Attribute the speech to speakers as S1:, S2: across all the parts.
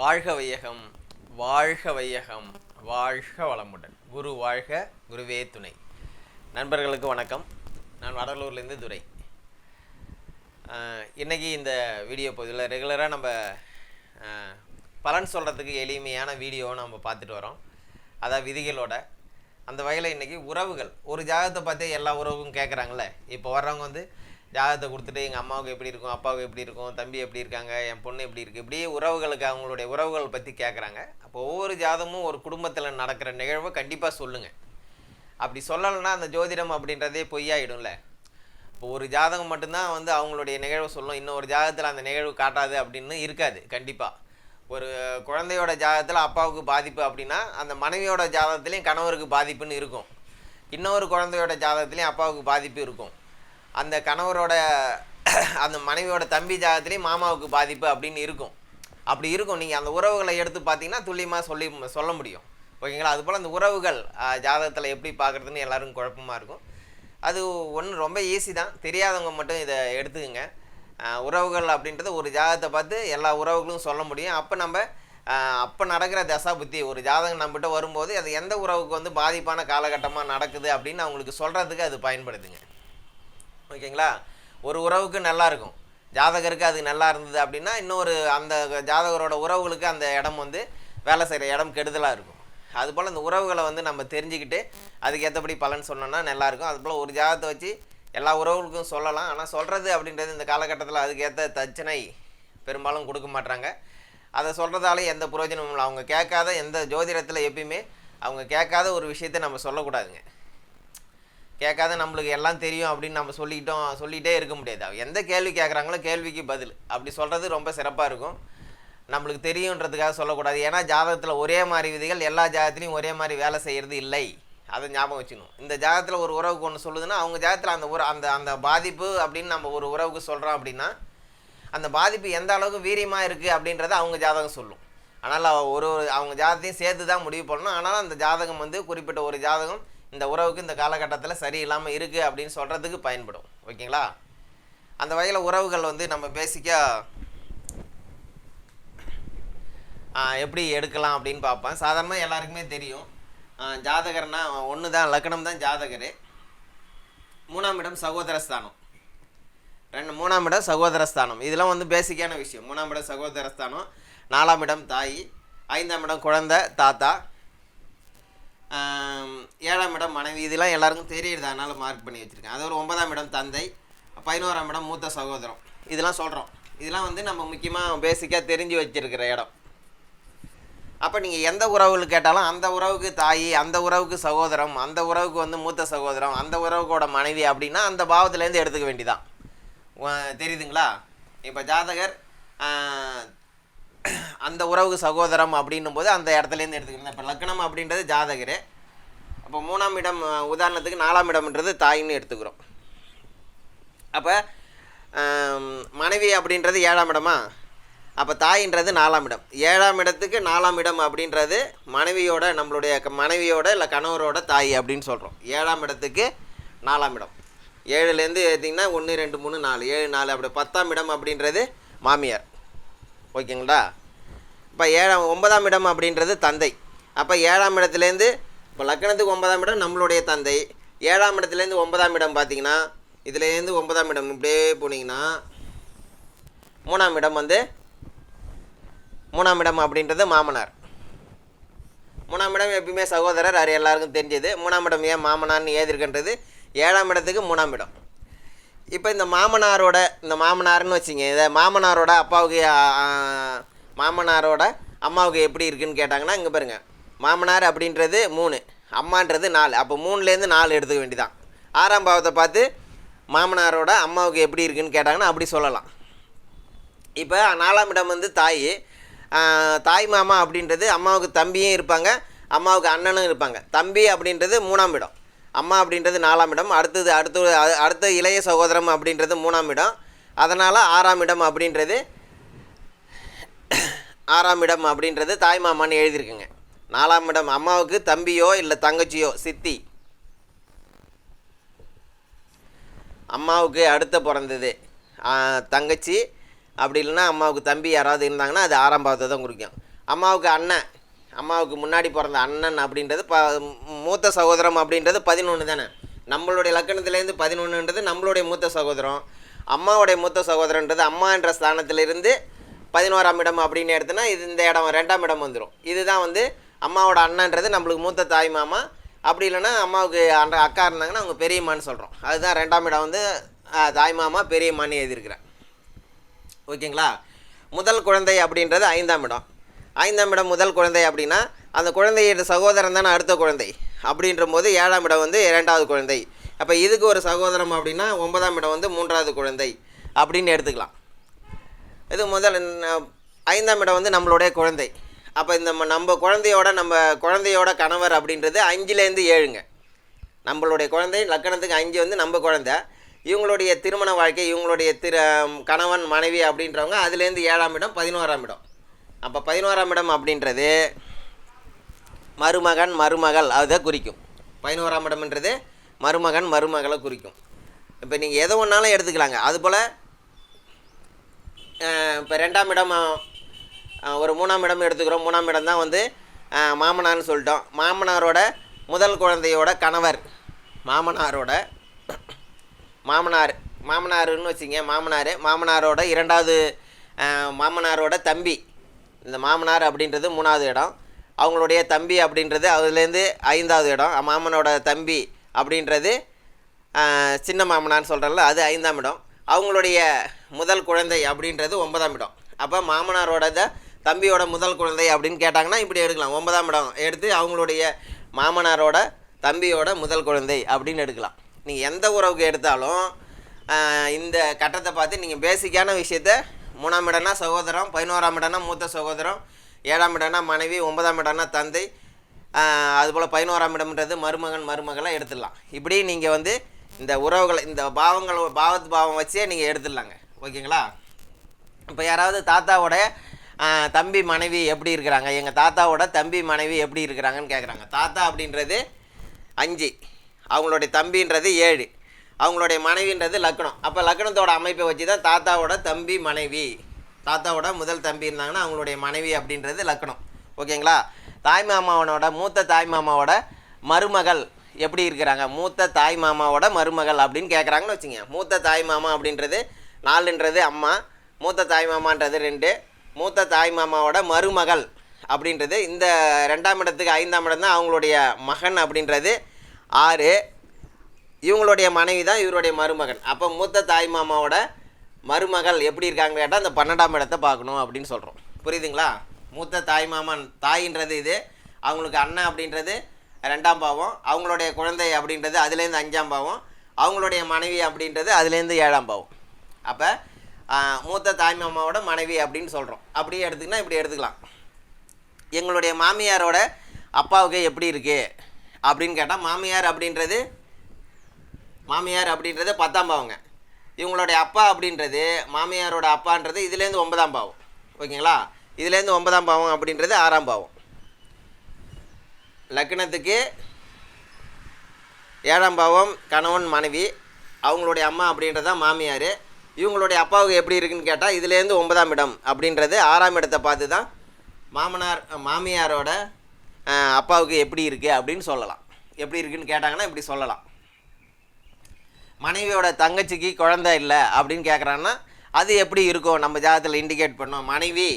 S1: வாழ்க வையகம் வாழ்க வையகம் வாழ்க வளமுடன். குரு வாழ்க குருவே துணை. நண்பர்களுக்கு வணக்கம். நான் வடலூர்லேருந்து துரை. இன்றைக்கி இந்த வீடியோ பகுதியில் ரெகுலராக நம்ம பலன் சொல்கிறதுக்கு எளிமையான வீடியோ நம்ம பார்த்துட்டு வரோம். அதாவது விதிகளோட. அந்த வகையில் இன்றைக்கி உறவுகள். ஒரு ஜாதகத்தை பார்த்தே எல்லா உறவுக்கும் கேட்குறாங்களே இப்போ வர்றவங்க வந்து ஜாதகத்தை கொடுத்துட்டு எங்கள் அம்மாவுக்கு எப்படி இருக்கும் அப்பாவுக்கு எப்படி இருக்கும் தம்பி எப்படி இருக்காங்க என் பொண்ணு எப்படி இருக்குது இப்படியே உறவுகளுக்கு அவங்களுடைய உறவுகள் பற்றி கேட்குறாங்க அப்போ ஒவ்வொரு ஜாதமும் ஒரு குடும்பத்தில் நடக்கிற நிகழ்வை கண்டிப்பாக சொல்லுங்கள் அப்படி சொல்லலைன்னா அந்த ஜோதிடம் அப்படின்றதே பொய்யாயிடும்ல. இப்போ ஒரு ஜாதகம் மட்டும்தான் வந்து அவங்களுடைய நிகழ்வை சொல்லும். இன்னொரு ஜாதகத்தில் அந்த நிகழ்வு காட்டாது அப்படின்னு இருக்காது கண்டிப்பாக ஒரு குழந்தையோட ஜாதகத்தில் அப்பாவுக்கு பாதிப்பு அப்படின்னா அந்த மனைவியோட ஜாதகத்துலேயும் கணவருக்கு பாதிப்புன்னு இருக்கும். இன்னொரு குழந்தையோட ஜாதகத்துலேயும் அப்பாவுக்கு பாதிப்பு இருக்கும். அந்த கணவரோட அந்த மனைவியோட தம்பி ஜாதகத்துலேயும் மாமாவுக்கு பாதிப்பு அப்படின்னு இருக்கும். அப்படி இருக்கும். நீங்கள் அந்த உறவுகளை எடுத்து பார்த்தீங்கன்னா துல்லியமாக சொல்லி சொல்ல முடியும். ஓகேங்களா? அதுபோல் அந்த உறவுகள் ஜாதகத்தில் எப்படி பார்க்குறதுன்னு எல்லோரும் குழப்பமாக இருக்கும். அது ஒன்று ரொம்ப ஈஸி தான். தெரியாதவங்க மட்டும் இதை எடுத்துக்கங்க. உறவுகள் அப்படின்றது ஒரு ஜாதகத்தை பார்த்து எல்லா உறவுகளும் சொல்ல முடியும். அப்போ நம்ம அப்போ நடக்கிற தசா புத்தி ஒரு ஜாதகம் நம்மகிட்ட வரும்போது அது எந்த உறவுக்கு வந்து பாதிப்பான காலகட்டமாக நடக்குது அப்படின்னு அவங்களுக்கு சொல்கிறதுக்கு அது பயன்படுதுங்க. ஓகேங்களா? ஒரு உறவுக்கு நல்லா இருக்கும். ஜாதகருக்கு அது நல்லா இருந்தது அப்படின்னா இன்னொரு அந்த ஜாதகரோட உறவுகளுக்கு அந்த இடம் வந்து வேலை செய்கிற இடம் கெடுதலாக இருக்கும். அதுபோல் அந்த உறவுகளை வந்து நம்ம தெரிஞ்சுக்கிட்டு அதுக்கு ஏற்றபடி பலன் சொன்னோன்னா நல்லாயிருக்கும் அதுபோல் ஒரு ஜாதகத்தை வச்சு எல்லா உறவுகளுக்கும் சொல்லலாம். ஆனால் சொல்கிறது அப்படின்றது இந்த காலகட்டத்தில் அதுக்கேற்ற தச்சனை பெரும்பாலும் கொடுக்க மாட்டாங்க அதை சொல்கிறதாலே எந்த பிரயோஜனமும் இல்லை. அவங்க கேட்காத எந்த ஜோதிடத்தில் எப்பயுமே அவங்க கேட்காத ஒரு விஷயத்தை நம்ம சொல்லக்கூடாதுங்க. கேட்காத நம்மளுக்கு எல்லாம் தெரியும் அப்படின்னு நம்ம சொல்லிக்கிட்டோம் சொல்லிகிட்டே இருக்க முடியாது. எந்த கேள்வி கேட்குறாங்களோ கேள்விக்கு பதில். அப்படி சொல்கிறது ரொம்ப சிறப்பாக இருக்கும். நம்மளுக்கு தெரியுன்றதுக்காக சொல்லக்கூடாது. ஏன்னா ஜாதகத்தில் ஒரே மாதிரி விதிகள் எல்லா ஜாதகத்துலேயும் ஒரே மாதிரி வேலை செய்கிறது இல்லை. அதை ஞாபகம் வச்சுக்கணும். இந்த ஜாதகத்தில் ஒரு உறவுக்கு ஒன்று சொல்லுதுன்னா அவங்க ஜாதகத்தில் அந்த உற அந்த அந்த பாதிப்பு அப்படின்னு நம்ம ஒரு உறவுக்கு சொல்கிறோம் அப்படின்னா அந்த பாதிப்பு எந்த அளவுக்கு வீரியமாக இருக்குது அப்படின்றத அவங்க ஜாதகம் சொல்லும். ஆனால் ஒரு ஒரு அவங்க ஜாதகத்தையும் சேர்த்து தான் முடிவு பண்ணணும். ஆனாலும் அந்த ஜாதகம் வந்து குறிப்பிட்ட ஒரு ஜாதகம் இந்த உறவுக்கு இந்த காலகட்டத்தில் சரியில்லாமல் இருக்குது அப்படின்னு சொல்கிறதுக்கு பயன்படும். ஓகேங்களா? அந்த வகையில் உறவுகள் வந்து நம்ம பேசிக்காக எப்படி எடுக்கலாம் அப்படின்னு பார்ப்பேன். சாதாரணமாக எல்லாருக்குமே தெரியும். ஜாதகர்னா ஒன்று தான் லக்னம் தான் ஜாதகர். மூணாம் இடம் சகோதரஸ்தானம். ரெண்டு மூணாம் இடம் சகோதரஸ்தானம். இதெல்லாம் வந்து பேசிக்கான விஷயம். மூணாம் இடம் சகோதரஸ்தானம் நாலாம் இடம் தாய் ஐந்தாம் இடம் குழந்தை தாத்தா. ஏழாம் இடம் மனைவி. இதெல்லாம் எல்லாருக்கும் தெரியுது அதனால் மார்க் பண்ணி வச்சுருக்கேன். அது ஒரு ஒன்பதாம் இடம் தந்தை பதினோராம் இடம் மூத்த சகோதரம். இதெல்லாம் சொல்கிறோம் இதெல்லாம் வந்து நம்ம முக்கியமாக பேசிக்காக தெரிஞ்சு வச்சிருக்கிற இடம். அப்போ நீங்கள் எந்த உறவுகள் கேட்டாலும் அந்த உறவுக்கு தாய் அந்த உறவுக்கு சகோதரம் அந்த உறவுக்கு வந்து மூத்த சகோதரம் அந்த உறவுக்கோட மனைவி அப்படின்னா அந்த பாவத்துலேருந்து எடுத்துக்க வேண்டியதான் தெரியுதுங்களா? இப்போ ஜாதகர் அந்த உறவுக்கு சகோதரம் அப்படின்னும் போது அந்த இடத்துலேருந்து எடுத்துக்கணும். இப்போ லக்னம் அப்படின்றது ஜாதகர். அப்போ மூணாம் இடம் உதாரணத்துக்கு நாலாம் இடம்ன்றது தாயின்னு எடுத்துக்கிறோம். அப்போ மனைவி அப்படின்றது ஏழாம் இடமா? அப்போ தாயின்றது நாலாம் இடம். ஏழாம் இடத்துக்கு நாலாம் இடம் அப்படின்றது மனைவியோட நம்மளுடைய க- மனைவியோட இல்லை கணவரோட தாய் அப்படின்னு சொல்கிறோம் ஏழாம் இடத்துக்கு நாலாம் இடம். ஏழுலேருந்து எடுத்திங்கன்னா ஒன்று ரெண்டு மூணு நாலு. ஏழு நாலு அப்படி பத்தாம் இடம் அப்படின்றது மாமியார். ஓகேங்களா? இப்போ ஏழாம் ஒன்பதாம் இடம் அப்படின்றது தந்தை. அப்போ ஏழாம் இடத்துலேருந்து இப்போ லக்கணத்துக்கு ஒன்பதாம் இடம் நம்மளுடைய தந்தை. ஏழாம் இடத்துலேருந்து ஒன்பதாம் இடம் பார்த்தீங்கன்னா இதுலேருந்து ஒன்பதாம் இடம் இப்படியே போனீங்கன்னா மூணாம் இடம் வந்து மூணாம் இடம் அப்படின்றது மாமனார். மூணாம் இடம் எப்பயுமே சகோதரர் அது எல்லாருக்கும் தெரிஞ்சது. மூணாம் இடம் ஏன் மாமனார்னு ஏதிருக்கின்றது ஏழாம் இடத்துக்கு மூணாம் இடம். இப்போ இந்த மாமனாரோட இந்த மாமனார்னு வச்சுங்க இதை மாமனாரோட அப்பாவுக்கு மாமனாரோட அம்மாவுக்கு எப்படி இருக்குன்னு கேட்டாங்கன்னா இங்கே பாருங்க. மாமனார் அப்படின்றது மூணு அம்மான்றது நாலு. அப்போ மூணுலேருந்து நாலு எடுத்துக்க வேண்டிதான். ஆறாம் பாவத்தை பார்த்து மாமனாரோட அம்மாவுக்கு எப்படி இருக்குன்னு கேட்டாங்கன்னா அப்படி சொல்லலாம். இப்போ நாலாம் இடம் வந்து தாய். தாய் மாமா அப்படின்றது அம்மாவுக்கு தம்பியும் இருப்பாங்க அம்மாவுக்கு அண்ணனும் இருப்பாங்க. தம்பி அப்படின்றது மூணாம் இடம். அம்மா அப்படின்றது நாலாம் இடம் அடுத்தது அடுத்து அடுத்த இளைய சகோதரம் அப்படின்றது மூணாம் இடம். அதனால் ஆறாம் இடம் அப்படின்றது ஆறாம் இடம் அப்படின்றது தாய் மாமான்னு எழுதியிருக்குங்க. நாலாம் இடம் அம்மாவுக்கு தம்பியோ இல்லை தங்கச்சியோ சித்தி. அம்மாவுக்கு அடுத்த பிறந்தது தங்கச்சி. அப்படி இல்லைன்னா அம்மாவுக்கு தம்பி யாராவது இருந்தாங்கன்னா அது ஆறாம் பாவத்தை தான் குறிக்கும். அம்மாவுக்கு அண்ணன். அம்மாவுக்கு முன்னாடி பிறந்த அண்ணன் அப்படின்றது ப மூத்த சகோதரம் அப்படின்றது பதினொன்று தானே? நம்மளுடைய லக்கணத்துலேருந்து பதினொன்றுன்றது நம்மளுடைய மூத்த சகோதரம். அம்மாவுடைய மூத்த சகோதரன்றது அம்மா என்ற ஸ்தானத்திலிருந்து பதினோராம் இடம் அப்படின்னு எடுத்தோன்னா இது இந்த இடம் ரெண்டாம் இடம் வந்துடும் இதுதான் வந்து அம்மாவோட அண்ணன்றது நம்மளுக்கு மூத்த தாய் மாமா. அப்படி இல்லைன்னா அம்மாவுக்கு அண்ட அக்கா இருந்தாங்கன்னா அவங்க பெரியம்மான்னு சொல்கிறோம் அதுதான் ரெண்டாம் இடம் வந்து தாய் மாமா பெரியம்மான்னு எழுதியிருக்கிறேன் ஓகேங்களா? முதல் குழந்தை அப்படின்றது ஐந்தாம் இடம். ஐந்தாம் இடம் முதல் குழந்தை அப்படின்னா அந்த குழந்தையோட சகோதரன் தானே அடுத்த குழந்தை. அப்படின்ற போது ஏழாம் இடம் வந்து இரண்டாவது குழந்தை. அப்போ இதுக்கு ஒரு சகோதரம் அப்படின்னா ஒன்பதாம் இடம் வந்து மூன்றாவது குழந்தை அப்படின்னு எடுத்துக்கலாம். இது முதல் ஐந்தாம் இடம் வந்து நம்மளுடைய குழந்தை. அப்போ இந்த நம்ம குழந்தையோட நம்ம குழந்தையோட கணவர் அப்படின்றது அஞ்சுலேருந்து ஏழுங்க. நம்மளுடைய குழந்தை லக்கணத்துக்கு அஞ்சு வந்து நம்ம குழந்தை. இவங்களுடைய திருமண வாழ்க்கை இவங்களுடைய திரு கணவன் மனைவி அப்படின்றவங்க அதுலேருந்து ஏழாம் இடம் பதினோராம் இடம். அப்போ பதினோராம் இடம் அப்படின்றது மருமகன் மருமகள் அதை குறிக்கும். பதினோராம் இடம்ன்றது மருமகன் மருமகளை குறிக்கும். இப்போ நீங்கள் எதை ஒன்றாலும் எடுத்துக்கலாங்க. அதுபோல் இப்போ ரெண்டாம் இடம் ஒரு மூணாம் இடம் எடுத்துக்கிறோம். மூணாம் இடம் தான் வந்து மாமனார்னு சொல்லிட்டோம். மாமனாரோட முதல் குழந்தையோட கணவர். மாமனாரோட மாமனார் மாமனாருன்னு வச்சுங்க மாமனார். மாமனாரோட இரண்டாவது மாமனாரோட தம்பி. இந்த மாமனார் அப்படின்றது மூணாவது இடம். அவங்களுடைய தம்பி அப்படின்றது அதுலேருந்து ஐந்தாவது இடம். மாமனோட தம்பி அப்படின்றது சின்ன மாமனான்னு சொல்கிறல்ல அது ஐந்தாம் இடம். அவங்களுடைய முதல் குழந்தை அப்படின்றது ஒன்பதாம் இடம். அப்போ மாமனாரோட தம்பியோட முதல் குழந்தை அப்படின்னு கேட்டாங்கன்னா இப்படி எடுக்கலாம். ஒன்பதாம் இடம் எடுத்து அவங்களுடைய மாமனாரோட தம்பியோட முதல் குழந்தை அப்படின்னு எடுக்கலாம். நீங்கள் எந்த உறவுக்கு எடுத்தாலும் இந்த கட்டத்தை பார்த்து நீங்கள் பேசிக்கான விஷயத்த மூணாம் இடம்னா சகோதரம் பதினோராம் இடம்னா மூத்த சகோதரம் ஏழாம் இடம்னா மனைவி ஒன்பதாம் இடம்னா தந்தை. அதுபோல் பதினோராம் இடம்ன்றது மருமகன் மருமகளாக எடுத்துடலாம். இப்படி நீங்கள் வந்து இந்த உறவுகளை இந்த பாவங்கள் பாவத்து பாவம் வச்சே நீங்கள் எடுத்துடலாங்க. ஓகேங்களா? இப்போ யாராவது தாத்தாவோட தம்பி மனைவி எப்படி இருக்கிறாங்க? எங்கள் தாத்தாவோட தம்பி மனைவி எப்படி இருக்கிறாங்கன்னு கேட்குறாங்க தாத்தா அப்படின்றது அஞ்சு. அவங்களுடைய தம்பின்றது ஏழு. அவங்களுடைய மனைவின்றது லக்னம். அப்போ லக்னத்தோட அமைப்பை வச்சு தான் தாத்தாவோட தம்பி மனைவி. தாத்தாவோட முதல் தம்பி இருந்தாங்கன்னா அவங்களுடைய மனைவி அப்படின்றது லக்னம். ஓகேங்களா? தாய் மாமாவனோட மூத்த தாய் மாமாவோட மருமகள் எப்படி இருக்கிறாங்க? மூத்த தாய் மாமாவோட மருமகள் அப்படின்னு கேட்குறாங்கன்னு வச்சுங்க மூத்த தாய் மாமா அப்படின்றது நாலுன்றது அம்மா மூத்த தாய் மாமான்றது ரெண்டு மூத்த தாய் மாமாவோட மருமகள் அப்படின்றது இந்த ரெண்டாம் இடத்துக்கு ஐந்தாம் இடம் தான் அவங்களுடைய மகன் அப்படின்றது ஆறு. இவங்களுடைய மனைவி தான் இவருடைய மருமகன். அப்போ மூத்த தாய் மாமாவோட மருமகள் எப்படி இருக்காங்கன்னு கேட்டால் அந்த பன்னெண்டாம் இடத்தை பார்க்கணும் அப்படின்னு சொல்கிறோம் புரியுதுங்களா? மூத்த தாய் மாமன் தாயின்றது இது அவங்களுக்கு அண்ணன் அப்படின்றது ரெண்டாம் பாவம் அவங்களுடைய குழந்தை அப்படின்றது அதுலேருந்து அஞ்சாம் பாவம் அவங்களுடைய மனைவி அப்படின்றது அதுலேருந்து ஏழாம் பாவம். அப்போ மூத்த தாய் மாமாவோட மனைவி அப்படின்னு சொல்கிறோம் அப்படியே எடுத்துக்கினா இப்படி எடுத்துக்கலாம். எங்களுடைய மாமியாரோட அப்பாவுக்கு எப்படி இருக்குது அப்படின்னு கேட்டால் மாமியார் அப்படின்றது மாமியார் அப்படின்றது பத்தாம் பாவங்க. இவங்களுடைய அப்பா அப்படின்றது மாமியாரோட அப்பான்றது இதுலேருந்து ஒன்பதாம் பாவம். ஓகேங்களா? இதுலேருந்து ஒன்பதாம் பாவம் அப்படின்றது ஆறாம் பாவம். லக்னத்துக்கு ஏழாம் பாவம் கணவன் மனைவி அவங்களுடைய அம்மா அப்படின்றது தான் மாமியார். இவங்களுடைய அப்பாவுக்கு எப்படி இருக்குன்னு கேட்டால் இதுலேருந்து ஒன்பதாம் இடம் அப்படின்றது ஆறாம் இடத்தை பார்த்து தான் மாமனார் மாமியாரோட அப்பாவுக்கு எப்படி இருக்குது அப்படின்னு சொல்லலாம். எப்படி இருக்குன்னு கேட்டாங்கன்னா இப்படி சொல்லலாம். மனைவியோட தங்கச்சிக்கு குழந்தை இல்லை அப்படின்னு கேட்குறான்னா அது எப்படி இருக்கும் நம்ம ஜாதகத்தில் இண்டிகேட் பண்ணோம். மனைவி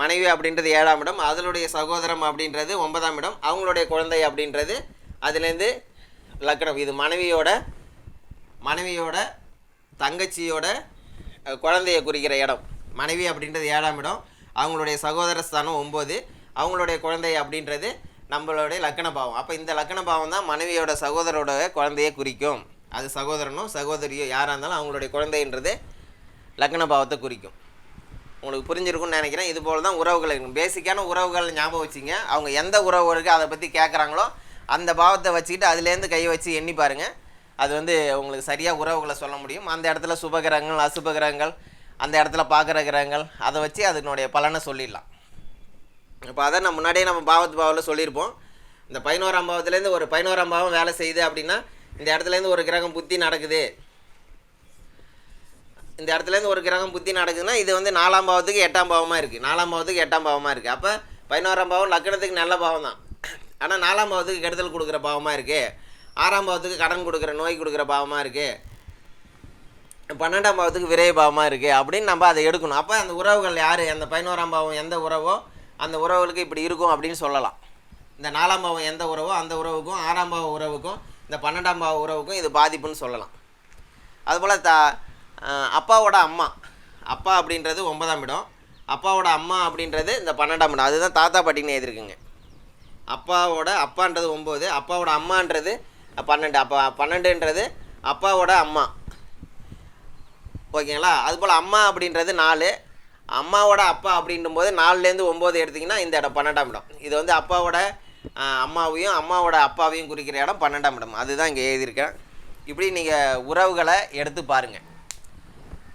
S1: மனைவி அப்படின்றது ஏழாம் இடம் அதனுடைய சகோதரம் அப்படின்றது ஒன்பதாம் இடம் அவங்களுடைய குழந்தை அப்படின்றது அதுலேருந்து லக்னம் இது மனைவியோட மனைவியோட தங்கச்சியோட குழந்தையை குறிக்கிற இடம். மனைவி அப்படின்றது ஏழாம் இடம் அவங்களுடைய சகோதர ஸ்தானம் ஒம்பது அவங்களுடைய குழந்தை அப்படின்றது நம்மளுடைய லக்கண பாவம். அப்போ இந்த லக்கண பாவம் தான் மனைவியோட சகோதரோட குழந்தையை குறிக்கும். அது சகோதரனோ சகோதரியோ யாராக இருந்தாலும் அவங்களுடைய குழந்தைன்றது லக்ன பாவத்தை குறிக்கும். உங்களுக்கு புரிஞ்சிருக்கும்னு நினைக்கிறேன். இது போல தான் உறவுகள் இருக்கும். பேசிக்கான உறவுகள் ஞாபகம் வச்சுங்க. அவங்க எந்த உறவுகளுக்கு அதை பற்றி கேட்குறாங்களோ அந்த பாவத்தை வச்சுக்கிட்டு அதுலேருந்து கை வச்சு எண்ணி பாருங்கள் அது வந்து உங்களுக்கு சரியாக உறவுகளை சொல்ல முடியும். அந்த இடத்துல சுபகிரகங்கள் அசுபகிரகங்கள் அந்த இடத்துல பார்க்குற கிரகங்கள் அதை வச்சு அதனுடைய பலனை சொல்லிடலாம். இப்போ அதை நான் முன்னாடியே நம்ம பாவத்து பாவில் சொல்லியிருப்போம். இந்த பதினோராம் பாவத்துலேருந்து ஒரு பதினோராம் பாவம் வேலை செய்யுது அப்படின்னா இந்த இடத்துலேருந்து ஒரு கிரகம் புத்தி நடக்குது. இந்த இடத்துலேருந்து ஒரு கிரகம் புத்தி நடக்குதுன்னா இது வந்து நாலாம் பாவத்துக்கு எட்டாம் பாவமாக இருக்குது நாலாம் பாவத்துக்கு எட்டாம் பாவமாக இருக்குது அப்போ பதினோராம் பாவம் லக்கணத்துக்கு நல்ல பாவம் தான். ஆனால் நாலாம் பாவத்துக்கு கெடுதல் கொடுக்குற பாவமாக இருக்குது ஆறாம் பாவத்துக்கு கடன் கொடுக்குற நோய் கொடுக்குற பாவமாக இருக்குது பன்னெண்டாம் பாவத்துக்கு விரை பாவமாக இருக்குது அப்படின்னு நம்ம அதை எடுக்கணும். அப்போ அந்த உறவுகள் யார்? அந்த பதினோராம் பாவம் எந்த உறவோ அந்த உறவுகளுக்கு இப்படி இருக்கும் அப்படின்னு சொல்லலாம். இந்த நாலாம் பாவம் எந்த உறவோ அந்த உறவுக்கும் ஆறாம் பாவ உறவுக்கும் இந்த பன்னெண்டாம் பாவ உறவுக்கும் இது பாதிப்புன்னு சொல்லலாம். அதுபோல் த அப்பாவோட அம்மா. அப்பா அப்படின்றது ஒன்பதாம் இடம். அப்பாவோட அம்மா அப்படின்றது இந்த பன்னெண்டாம் இடம். அதுதான் தாத்தா பாட்டின்னு எழுதிருக்குங்க அப்பாவோட அப்பான்றது ஒம்பது அப்பாவோட அம்மான்றது பன்னெண்டு. அப்பா பன்னெண்டுன்றது அப்பாவோட அம்மா. ஓகேங்களா? அதுபோல் அம்மா அப்படின்றது நாலு. அம்மாவோட அப்பா அப்படின்னும் போது நாலுலேருந்து ஒம்பது எடுத்திங்கன்னா இந்த இடம் பன்னெண்டாம் இடம். இது வந்து அப்பாவோட அம்மாவையும் அம்மாவோட அப்பாவையும் குறிக்கிற இடம் பன்னெண்டாம் இடம். அதுதான் இங்கே எழுதியிருக்கேன். இப்படி நீங்கள் உறவுகளை எடுத்து பாருங்கள்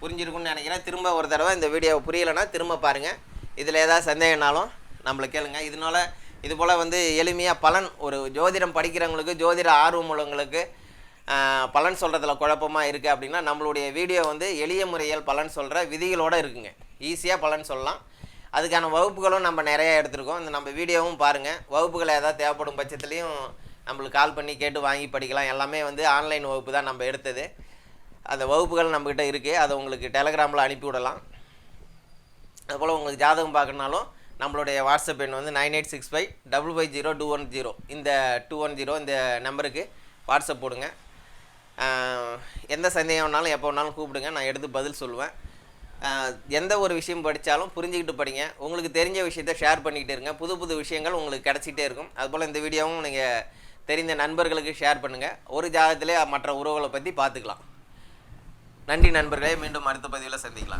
S1: புரிஞ்சிருக்குன்னு நினைக்கிறேன். திரும்ப ஒரு தடவை இந்த வீடியோவை புரியலைன்னா திரும்ப பாருங்கள் இதில் ஏதாவது சந்தேகம்னாலும் நம்மளை கேளுங்க. இதனால இது போல் வந்து எளிமையாக பலன் ஒரு ஜோதிடம் படிக்கிறவங்களுக்கு ஜோதிட ஆர்வம் உள்ளவங்களுக்கு பலன் சொல்கிறதுல குழப்பமாக இருக்குது அப்படின்னா நம்மளுடைய வீடியோ வந்து எளிய முறையில் பலன் சொல்கிற விதிகளோடு இருக்குங்க. ஈஸியாக பலன் சொல்லலாம். அதுக்கான வகுப்புகளும் நம்ம நிறையா எடுத்திருக்கோம். இந்த நம்ம வீடியோவும் பாருங்கள் வகுப்புகள் ஏதாவது தேவைப்படும் பட்சத்துலேயும் நம்மளுக்கு கால் பண்ணி கேட்டு வாங்கி படிக்கலாம். எல்லாமே வந்து ஆன்லைன் வகுப்பு தான் நம்ம எடுத்தது. அந்த வகுப்புகள் நம்மக்கிட்ட இருக்குது அதை உங்களுக்கு டெலகிராமில் அனுப்பி விடலாம். அதுபோல் உங்களுக்கு ஜாதகம் பார்க்கணுனாலும் நம்மளுடைய வாட்ஸ்அப் எண் வந்து nine eight six five double five zero two one zero இந்த டூ ஒன் ஜீரோ இந்த நம்பருக்கு வாட்ஸ்அப் போடுங்க. எந்த எந்த சந்தேகம்னாலும் எப்போ வேணாலும் கூப்பிடுங்க. நான் எடுத்து பதில் சொல்லுவேன். எந்த ஒரு விஷயம் படித்தாலும் புரிஞ்சுக்கிட்டு படிங்க. உங்களுக்கு தெரிஞ்ச விஷயத்த ஷேர் பண்ணிக்கிட்டு இருங்க. புது புது விஷயங்கள் உங்களுக்கு கிடச்சிட்டே இருக்கும். அதுபோல் இந்த வீடியோவும் நீங்கள் தெரிந்த நண்பர்களுக்கு ஷேர் பண்ணுங்கள் ஒரு ஜாதகத்திலே மற்ற உறவுகளை பற்றி பார்த்துக்கலாம். நன்றி நண்பர்களே. மீண்டும் அடுத்த பதிவில் சந்திக்கலாம்.